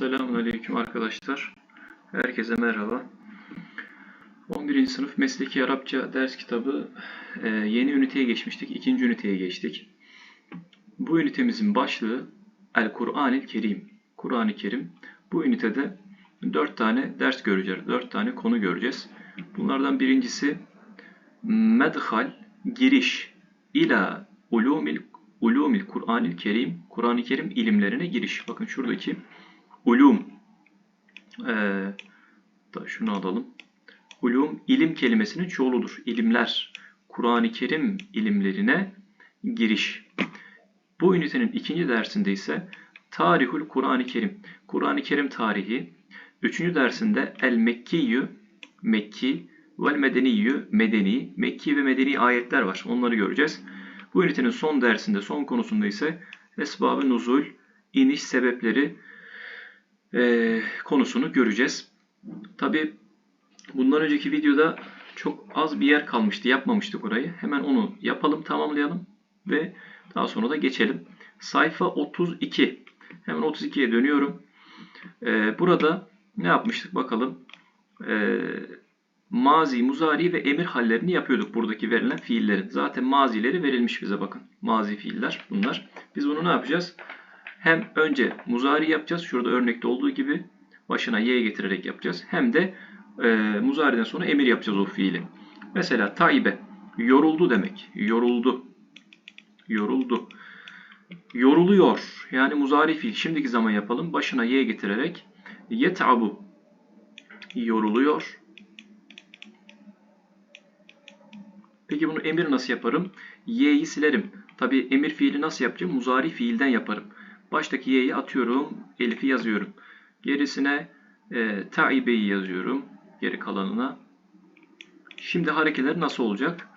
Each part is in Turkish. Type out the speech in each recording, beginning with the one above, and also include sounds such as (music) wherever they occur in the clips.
Selamünaleyküm arkadaşlar. Herkese merhaba. 11. sınıf Mesleki Arapça ders kitabı e, yeni üniteye geçmiştik. İkinci üniteye geçtik. Bu ünitemizin başlığı El Kur'an-ı Kerim. Kur'an-ı Kerim. Bu ünitede 4 tane ders göreceğiz. 4 tane konu göreceğiz. Bunlardan birincisi Medhal, giriş ila ulumil ulumil Kur'an-ı Kerim. Kur'an-ı Kerim ilimlerine giriş. Bakın şuradaki ulum ee, da şunu alalım. Ulum ilim kelimesinin çoğuludur. İlimler. Kur'an-ı Kerim ilimlerine giriş. Bu ünitenin ikinci dersinde ise Tarihul Kur'an-ı Kerim. Kur'an-ı Kerim tarihi. Üçüncü dersinde El Mekkiyyü, Mekki, vel Medeniyyü, Medeni, Mekki ve Medeni ayetler var. Onları göreceğiz. Bu ünitenin son dersinde, son konusunda ise Esbab-ı Nuzul, iniş sebepleri, e, konusunu göreceğiz. Tabi bundan önceki videoda çok az bir yer kalmıştı. Yapmamıştık orayı. Hemen onu yapalım, tamamlayalım ve daha sonra da geçelim. Sayfa 32. Hemen 32'ye dönüyorum. E, burada ne yapmıştık bakalım. E, mazi, muzari ve emir hallerini yapıyorduk buradaki verilen fiillerin. Zaten mazileri verilmiş bize bakın. Mazi fiiller bunlar. Biz bunu ne yapacağız? Hem önce muzari yapacağız. Şurada örnekte olduğu gibi başına y getirerek yapacağız. Hem de e, muzariden sonra emir yapacağız o fiili. Mesela taibe yoruldu demek. Yoruldu. Yoruldu. Yoruluyor. Yani muzari fiil. Şimdiki zaman yapalım. Başına y getirerek yet'abu yoruluyor. Peki bunu emir nasıl yaparım? Y'yi silerim. Tabi emir fiili nasıl yapacağım? Muzari fiilden yaparım. Baştaki y'yi atıyorum. Elif'i yazıyorum. Gerisine e, taibeyi yazıyorum. Geri kalanına. Şimdi harekeler nasıl olacak?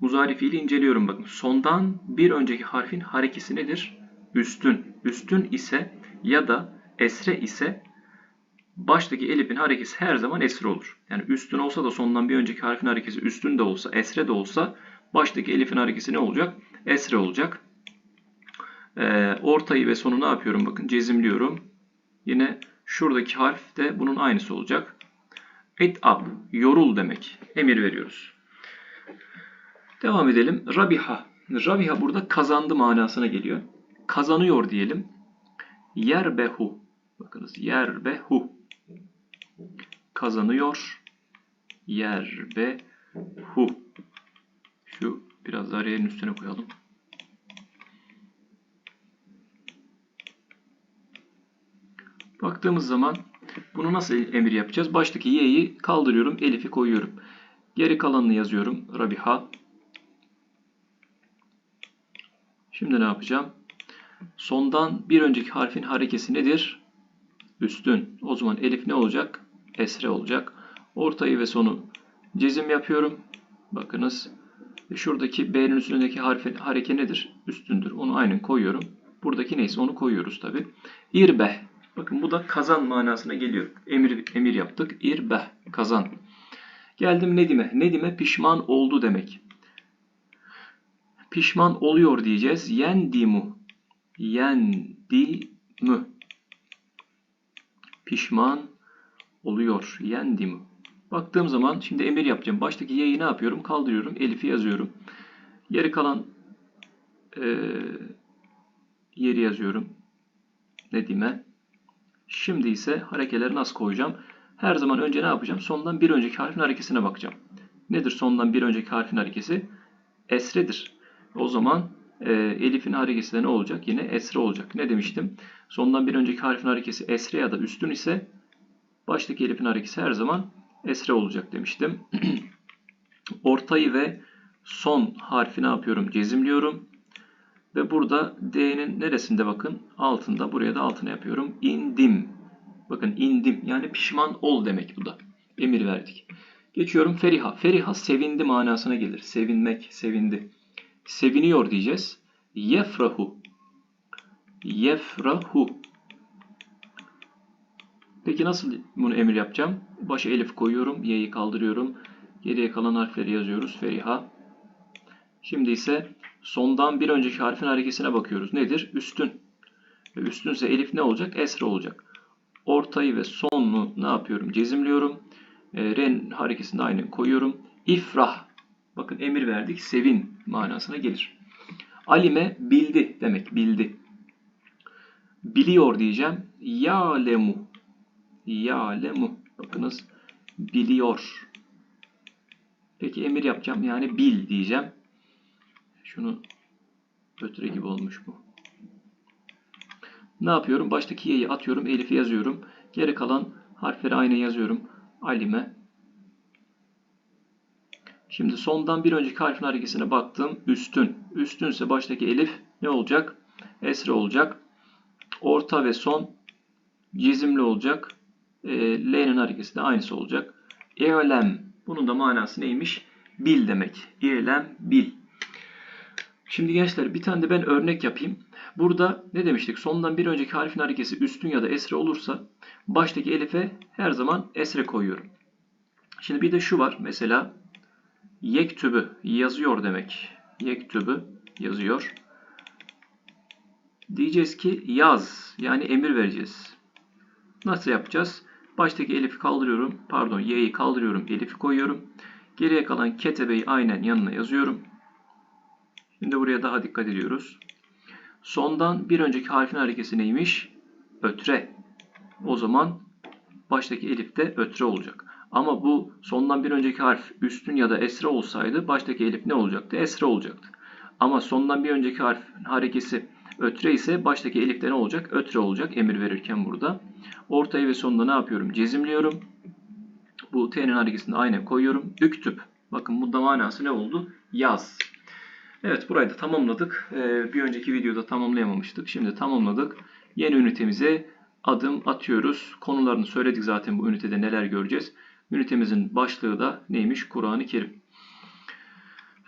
Muzari fiili inceliyorum bakın. Sondan bir önceki harfin harekesi nedir? Üstün. Üstün ise ya da esre ise baştaki elifin harekesi her zaman esre olur. Yani üstün olsa da sondan bir önceki harfin harekesi üstün de olsa, esre de olsa baştaki elifin harekesi ne olacak? Esre olacak. Ee, ortayı ve sonu ne yapıyorum? Bakın cezimliyorum. Yine şuradaki harf de bunun aynısı olacak. It up, yorul demek. Emir veriyoruz. Devam edelim. Rabiha. Rabiha burada kazandı manasına geliyor. Kazanıyor diyelim. Yerbehu. Bakınız yerbehu. Kazanıyor. Yerbehu. Şu biraz R'nin üstüne koyalım. Baktığımız zaman bunu nasıl emir yapacağız? Baştaki y'yi kaldırıyorum, elif'i koyuyorum. Geri kalanını yazıyorum. Rabiha. Şimdi ne yapacağım? Sondan bir önceki harfin harekesi nedir? Üstün. O zaman elif ne olacak? Esre olacak. Ortayı ve sonu cezim yapıyorum. Bakınız. Şuradaki B'nin üstündeki harfin hareke nedir? Üstündür. Onu aynen koyuyorum. Buradaki neyse onu koyuyoruz tabi. İrbeh. Bakın bu da kazan manasına geliyor. Emir, emir yaptık. İrbeh. Kazan. Geldim Nedim'e. Nedim'e pişman oldu demek. Pişman oluyor diyeceğiz. Yendimu. Yendimü. Pişman oluyor. Yendimu. Baktığım zaman şimdi emir yapacağım. Baştaki y'yi ne yapıyorum? Kaldırıyorum. Elif'i yazıyorum. Geri kalan e, yeri yazıyorum. Nedim'e. Şimdi ise harekeleri nasıl koyacağım? Her zaman önce ne yapacağım? Sondan bir önceki harfin harekesine bakacağım. Nedir sondan bir önceki harfin harekesi? Esredir. O zaman e, elifin harekesi de ne olacak? Yine esre olacak. Ne demiştim? Sondan bir önceki harfin harekesi esre ya da üstün ise baştaki elifin harekesi her zaman esre olacak demiştim. (clears throat) Ortayı ve son harfi ne yapıyorum? Cezimliyorum. Ve burada D'nin neresinde bakın? Altında. Buraya da altına yapıyorum. İndim. Bakın indim. Yani pişman ol demek bu da. Emir verdik. Geçiyorum feriha. Feriha sevindi manasına gelir. Sevinmek, sevindi. Seviniyor diyeceğiz. Yefrahu. Yefrahu. Peki nasıl bunu emir yapacağım? Başa elif koyuyorum. Y'yi kaldırıyorum. Geriye kalan harfleri yazıyoruz. Feriha. Şimdi ise sondan bir önceki harfin harekesine bakıyoruz. Nedir? Üstün. Üstünse elif ne olacak? Esre olacak. Ortayı ve sonunu ne yapıyorum? Cezimliyorum. E, ren harekesini aynı koyuyorum. İfrah. Bakın emir verdik. Sevin manasına gelir. Alime bildi demek. Bildi. Biliyor diyeceğim. Ya'lemu. Ya'lemu. Bakınız biliyor. Peki emir yapacağım. Yani bil diyeceğim. Şunu ötüre gibi olmuş bu. Ne yapıyorum? Baştaki y'yi atıyorum. Elif'i yazıyorum. Geri kalan harfleri aynı yazıyorum. Alime. Şimdi sondan bir önceki harfin harekesine baktım. Üstün. Üstünse baştaki elif ne olacak? Esre olacak. Orta ve son cezimli olacak. E, L'nin harekesi de aynısı olacak. İ'lem. Bunun da manası neymiş? Bil demek. İ'lem bil. Şimdi gençler bir tane de ben örnek yapayım. Burada ne demiştik? Sondan bir önceki harfin harekesi üstün ya da esre olursa baştaki elife her zaman esre koyuyorum. Şimdi bir de şu var. Mesela yektübü yazıyor demek. Yektübü yazıyor. Diyeceğiz ki yaz yani emir vereceğiz. Nasıl yapacağız? Baştaki elifi kaldırıyorum. Pardon y'yi kaldırıyorum. Elifi koyuyorum. Geriye kalan ketebeyi aynen yanına yazıyorum. Şimdi buraya daha dikkat ediyoruz. Sondan bir önceki harfin harekesi neymiş? Ötre. O zaman baştaki elif de ötre olacak. Ama bu sondan bir önceki harf üstün ya da esre olsaydı baştaki elif ne olacaktı? Esre olacaktı. Ama sondan bir önceki harf harekesi ötre ise baştaki elif de ne olacak? Ötre olacak emir verirken burada. Ortayı ve sonunda ne yapıyorum? Cezimliyorum. Bu t'nin harekesini aynen koyuyorum. Üktüp. Bakın bunda manası ne oldu? Yaz. Evet burayı da tamamladık. Ee, bir önceki videoda tamamlayamamıştık. Şimdi tamamladık. Yeni ünitemize adım atıyoruz. Konularını söyledik zaten bu ünitede neler göreceğiz. Ünitemizin başlığı da neymiş? Kur'an-ı Kerim.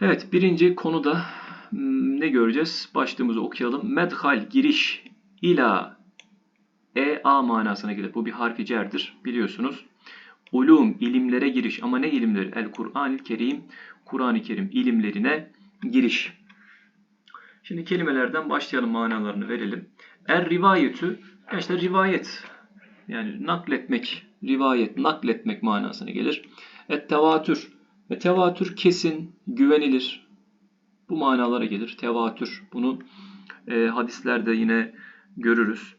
Evet birinci konuda hmm, ne göreceğiz? Başlığımızı okuyalım. Medhal giriş ila e a manasına gelir. Bu bir harfi cerdir biliyorsunuz. Ulum ilimlere giriş ama ne ilimleri? El Kur'an-ı Kerim Kur'an-ı Kerim ilimlerine giriş. Şimdi kelimelerden başlayalım manalarını verelim. Er rivayetü işte rivayet yani nakletmek, rivayet, nakletmek manasına gelir. Et tevatür ve tevatür kesin, güvenilir. Bu manalara gelir. Tevatür. Bunu e, hadislerde yine görürüz.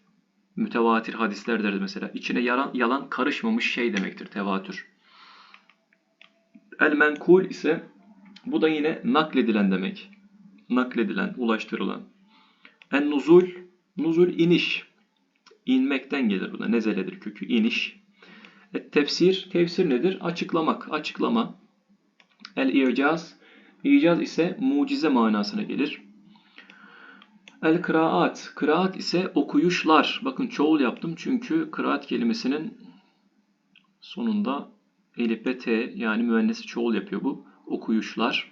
Mütevatir hadisler deriz mesela. İçine yalan, yalan karışmamış şey demektir tevatür. El menkul ise bu da yine nakledilen demek. Nakledilen, ulaştırılan. En nuzul, nuzul iniş. İnmekten gelir buna. Nezeledir kökü, iniş. Et tefsir, tefsir nedir? Açıklamak, açıklama. El icaz, icaz ise mucize manasına gelir. El kıraat, kıraat ise okuyuşlar. Bakın çoğul yaptım çünkü kıraat kelimesinin sonunda elif ve t yani müennesi çoğul yapıyor bu okuyuşlar.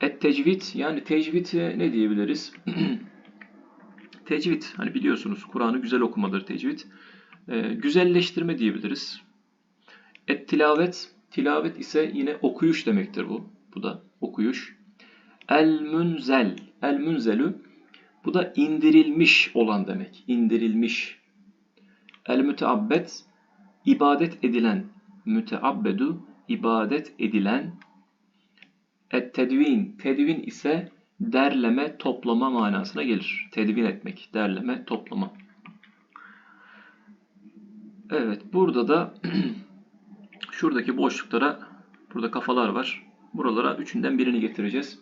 Et tecvid yani tecvid ne diyebiliriz? (clears throat) tecvid hani biliyorsunuz Kur'an'ı güzel okumadır tecvid. Ee, güzelleştirme diyebiliriz. Et tilavet tilavet ise yine okuyuş demektir bu. Bu da okuyuş. El münzel el münzelü bu da indirilmiş olan demek. İndirilmiş. El müteabbet ibadet edilen. Müteabbedu ibadet edilen Et tedvin. Tedvin ise derleme, toplama manasına gelir. Tedvin etmek, derleme, toplama. Evet, burada da (clears throat) şuradaki boşluklara, burada kafalar var. Buralara üçünden birini getireceğiz.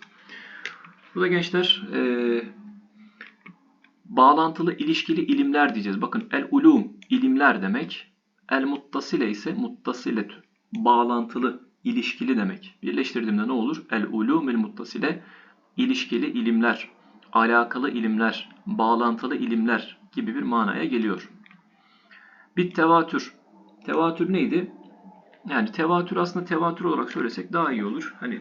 Burada gençler e, bağlantılı ilişkili ilimler diyeceğiz. Bakın el ulum ilimler demek. El muttasile ise muttasiletü bağlantılı ilişkili demek. Birleştirdiğimde ne olur? El ulumul muttasile ilişkili ilimler, alakalı ilimler, bağlantılı ilimler gibi bir manaya geliyor. Bir tevatür. Tevatür neydi? Yani tevatür aslında tevatür olarak söylesek daha iyi olur. Hani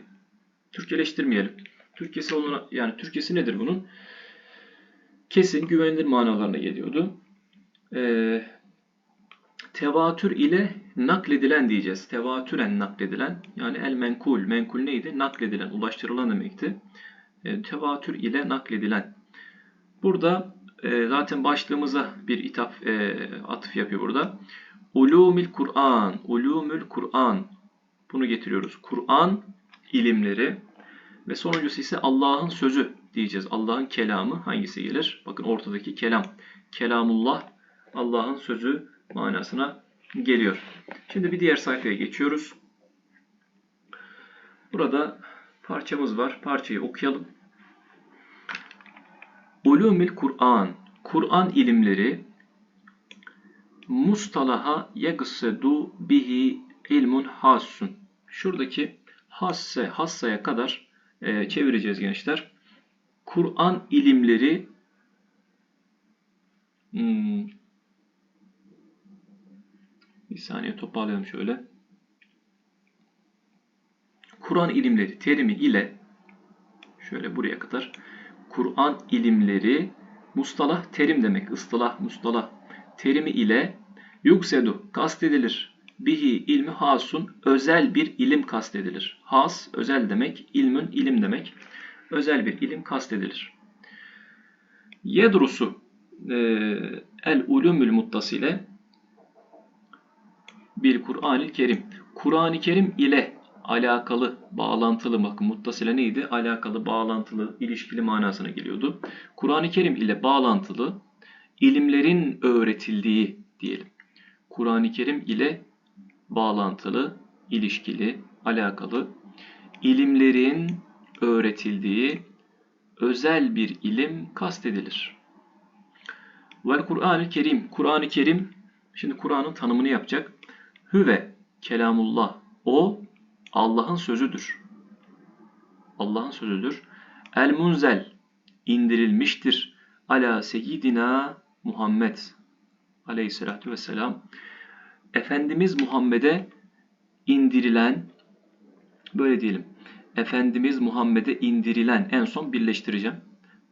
Türkçeleştirmeyelim. Türkçesi oluna, yani Türkçesi nedir bunun? Kesin, güvenilir manalarına geliyordu. Ee, tevatür ile nakledilen diyeceğiz. Tevatüren nakledilen yani el menkul. Menkul neydi? Nakledilen, ulaştırılan demekti. E, tevatür ile nakledilen. Burada e, zaten başlığımıza bir ithaf e, atıf yapıyor burada. Ulumül Kur'an, ulumül Kur'an. Bunu getiriyoruz. Kur'an ilimleri ve sonuncusu ise Allah'ın sözü diyeceğiz. Allah'ın kelamı hangisi gelir? Bakın ortadaki kelam. Kelamullah Allah'ın sözü manasına geliyor. Şimdi bir diğer sayfaya geçiyoruz. Burada parçamız var. Parçayı okuyalım. Ulumül Kur'an. Kur'an ilimleri mustalaha yegsedu bihi ilmun hassun. Şuradaki hasse, hassaya kadar e, çevireceğiz gençler. Kur'an ilimleri hmm, bir saniye toparlayalım şöyle. Kur'an ilimleri terimi ile şöyle buraya kadar Kur'an ilimleri mustalah terim demek. ıstılah, mustalah terimi ile yuksedu kastedilir. Bihi ilmi hasun özel bir ilim kastedilir. Has özel demek, ilmün ilim demek. Özel bir ilim kastedilir. Yedrusu e, el ulumül muttasile bir Kur'an-ı Kerim. Kur'an-ı Kerim ile alakalı, bağlantılı bakın muttasile neydi? Alakalı, bağlantılı, ilişkili manasına geliyordu. Kur'an-ı Kerim ile bağlantılı ilimlerin öğretildiği diyelim. Kur'an-ı Kerim ile bağlantılı, ilişkili, alakalı ilimlerin öğretildiği özel bir ilim kastedilir. Vel Kur'an-ı Kerim, Kur'an-ı Kerim, şimdi Kur'an'ın tanımını yapacak. Hüve, kelamullah, o Allah'ın sözüdür. Allah'ın sözüdür. El munzel, indirilmiştir. Ala seyyidina Muhammed aleyhissalatü vesselam. Efendimiz Muhammed'e indirilen, böyle diyelim, Efendimiz Muhammed'e indirilen, en son birleştireceğim.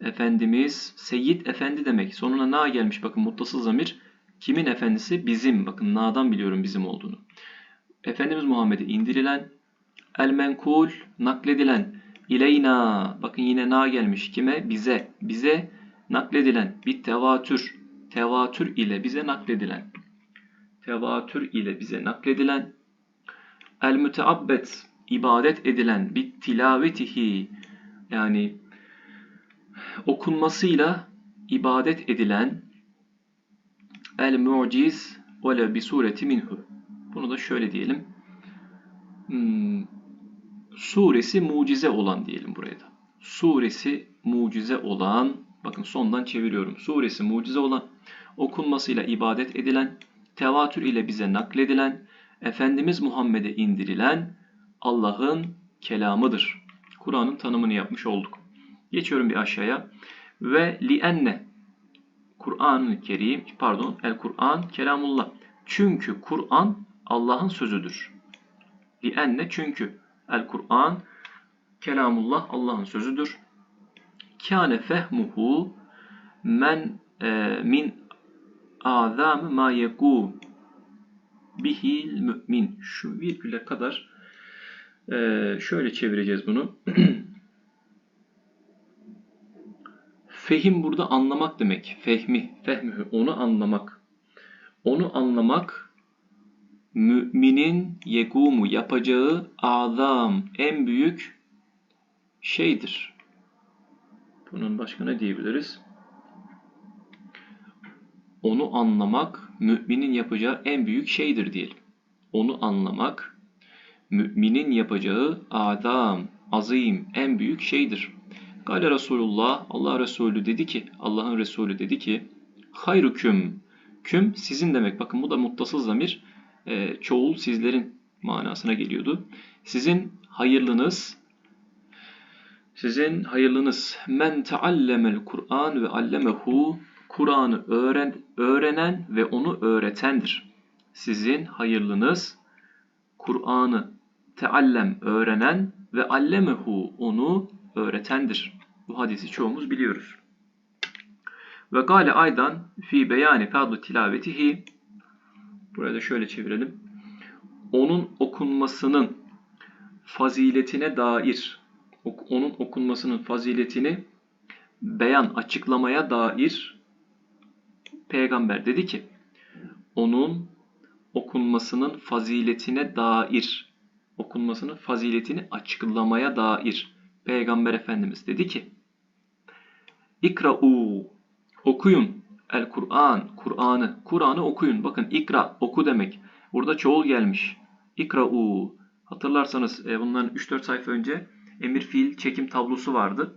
Efendimiz, Seyyid Efendi demek. Sonuna na gelmiş bakın muttasıl zamir. Kimin efendisi? Bizim. Bakın na'dan biliyorum bizim olduğunu. Efendimiz Muhammed'e indirilen, el menkul, nakledilen, ileyna. Bakın yine na gelmiş. Kime? Bize. Bize nakledilen. Bir tevatür. Tevatür ile bize nakledilen. Tevatür ile bize nakledilen. El müteabbet ibadet edilen bir tilavetihi yani okunmasıyla ibadet edilen el muciz ve bi sureti minhu. Bunu da şöyle diyelim. Hmm, suresi mucize olan diyelim buraya da. Suresi mucize olan, bakın sondan çeviriyorum. Suresi mucize olan, okunmasıyla ibadet edilen, tevatür ile bize nakledilen, Efendimiz Muhammed'e indirilen Allah'ın kelamıdır. Kur'an'ın tanımını yapmış olduk. Geçiyorum bir aşağıya. Ve lienne Kur'an-ı Kerim, pardon, el Kur'an kelamullah. Çünkü Kur'an Allah'ın sözüdür. Lienne çünkü el Kur'an kelamullah Allah'ın sözüdür. Kâne fehmuhu men e, min azam ma yegu bihil mümin. Şu virgüle kadar e, şöyle çevireceğiz bunu. (clears throat) Fehim burada anlamak demek. Fehmi, fehmü, onu anlamak. Onu anlamak müminin yegumu yapacağı adam en büyük şeydir. Bunun başka ne diyebiliriz? Onu anlamak müminin yapacağı en büyük şeydir diyelim. Onu anlamak müminin yapacağı adam, azim, en büyük şeydir. Gale Resulullah, Allah Resulü dedi ki, Allah'ın Resulü dedi ki, hayruküm, küm sizin demek. Bakın bu da muttasıl zamir, e, çoğul sizlerin manasına geliyordu. Sizin hayırlınız, sizin hayırlınız men teallemel Kur'an ve allemehu Kur'an'ı öğren, öğrenen ve onu öğretendir. Sizin hayırlınız Kur'an'ı teallem öğrenen ve allemehu onu öğretendir. Bu hadisi çoğumuz biliyoruz. Ve gale aydan fi beyani fadlu tilavetihi Burada şöyle çevirelim. Onun okunmasının faziletine dair onun okunmasının faziletini beyan, açıklamaya dair Peygamber dedi ki onun okunmasının faziletine dair okunmasının faziletini açıklamaya dair Peygamber Efendimiz dedi ki İkra'u okuyun el Kur'an Kur'an'ı Kur'an'ı okuyun. Bakın ikra oku demek. Burada çoğul gelmiş. İkra'u hatırlarsanız e, bundan 3-4 sayfa önce emir fiil çekim tablosu vardı.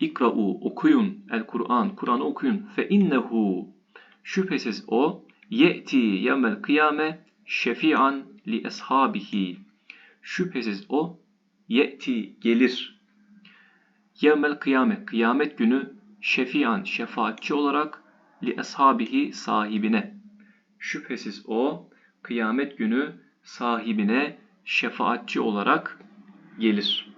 İkra'u okuyun el Kur'an Kur'an'ı okuyun fe innehu şüphesiz o ye'ti yevmel kıyame şefi'an li ashabihi şüphesiz o ye'ti gelir yevmel kıyame kıyamet günü şefi'an şefaatçi olarak li ashabihi sahibine şüphesiz o kıyamet günü sahibine şefaatçi olarak gelir.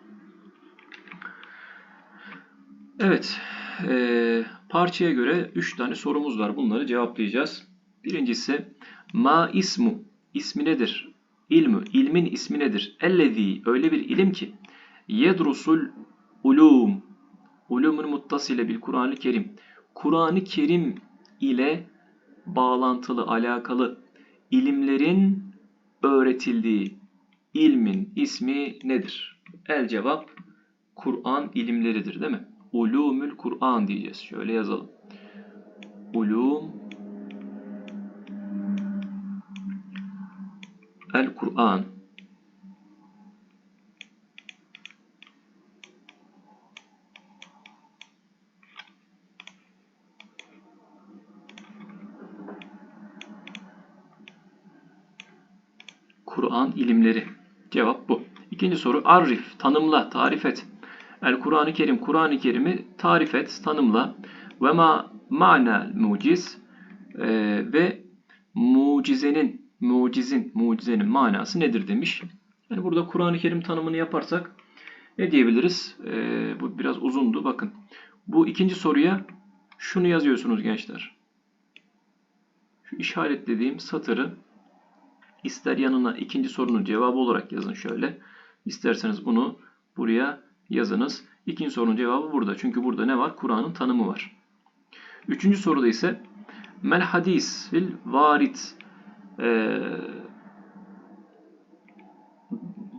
Evet, e, parçaya göre 3 tane sorumuz var. Bunları cevaplayacağız. Birincisi, ma ismu, ismi nedir? İlmü, ilmin ismi nedir? Ellezî, öyle bir ilim ki, yedrusul ulum, ulumun muttasile bil Kur'an-ı Kerim. Kur'an-ı Kerim ile bağlantılı, alakalı ilimlerin öğretildiği ilmin ismi nedir? El cevap Kur'an ilimleridir değil mi? Ulumül Kur'an diyeceğiz. Şöyle yazalım. Ulum El Kur'an Kur'an ilimleri. Cevap bu. İkinci soru arif, tanımla, tarif et. El Kur'an-ı Kerim, Kur'an-ı Kerim'i tarif et, tanımla. Ve ma ma'na muciz e, ve mucizenin, mucizin, mucizenin manası nedir demiş. Yani burada Kur'an-ı Kerim tanımını yaparsak ne diyebiliriz? E, bu biraz uzundu. Bakın bu ikinci soruya şunu yazıyorsunuz gençler. Şu işaretlediğim satırı ister yanına ikinci sorunun cevabı olarak yazın şöyle. İsterseniz bunu buraya yazınız. İkinci sorunun cevabı burada. Çünkü burada ne var? Kur'an'ın tanımı var. Üçüncü soruda ise mel hadis fil varit ee,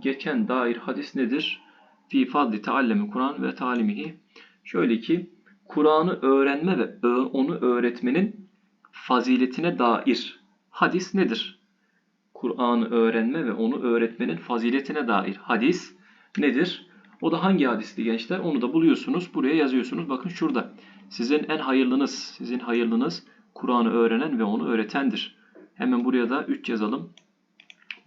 geçen dair hadis nedir? Fi fadli taallemi Kur'an ve talimihi. Şöyle ki Kur'an'ı öğrenme ve onu öğretmenin faziletine dair hadis nedir? Kur'an'ı öğrenme ve onu öğretmenin faziletine dair hadis nedir? O da hangi hadisti gençler? Onu da buluyorsunuz. Buraya yazıyorsunuz. Bakın şurada. Sizin en hayırlınız, sizin hayırlınız Kur'an'ı öğrenen ve onu öğretendir. Hemen buraya da 3 yazalım.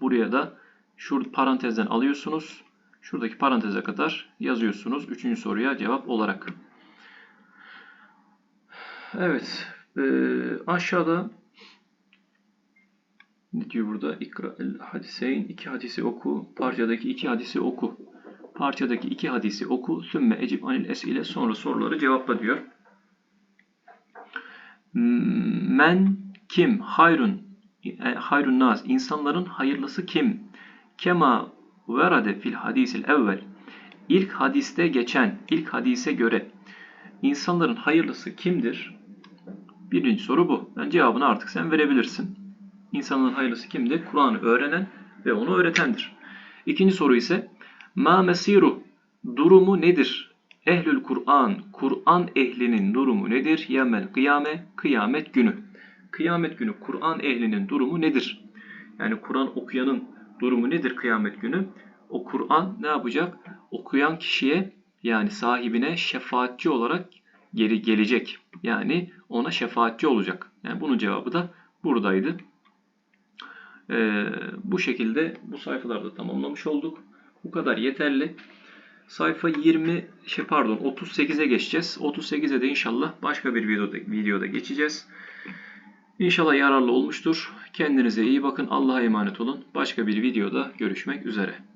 Buraya da şu parantezden alıyorsunuz. Şuradaki paranteze kadar yazıyorsunuz. Üçüncü soruya cevap olarak. Evet. E, aşağıda ne diyor burada? İkra el hadiseyn. iki hadisi oku. Parçadaki iki hadisi oku. Parçadaki iki hadisi oku. Sümme ecib anil esile. Sonra soruları cevapla diyor. Men kim? Hayrun. Hayrun nas. İnsanların hayırlısı kim? Kema verade fil hadisil evvel. İlk hadiste geçen, ilk hadise göre insanların hayırlısı kimdir? Birinci soru bu. Ben cevabını artık sen verebilirsin. İnsanların hayırlısı kimdir? Kur'an'ı öğrenen ve onu öğretendir. İkinci soru ise Ma mesiru durumu nedir? Ehlül Kur'an, Kur'an ehlinin durumu nedir? Yemel kıyame, kıyamet günü. Kıyamet günü Kur'an ehlinin durumu nedir? Yani Kur'an okuyanın durumu nedir kıyamet günü? O Kur'an ne yapacak? Okuyan kişiye yani sahibine şefaatçi olarak geri gelecek. Yani ona şefaatçi olacak. Yani bunun cevabı da buradaydı. Ee, bu şekilde bu sayfalarda tamamlamış olduk. Bu kadar yeterli. Sayfa 20 şey pardon 38'e geçeceğiz. 38'e de inşallah başka bir videoda, videoda geçeceğiz. İnşallah yararlı olmuştur. Kendinize iyi bakın. Allah'a emanet olun. Başka bir videoda görüşmek üzere.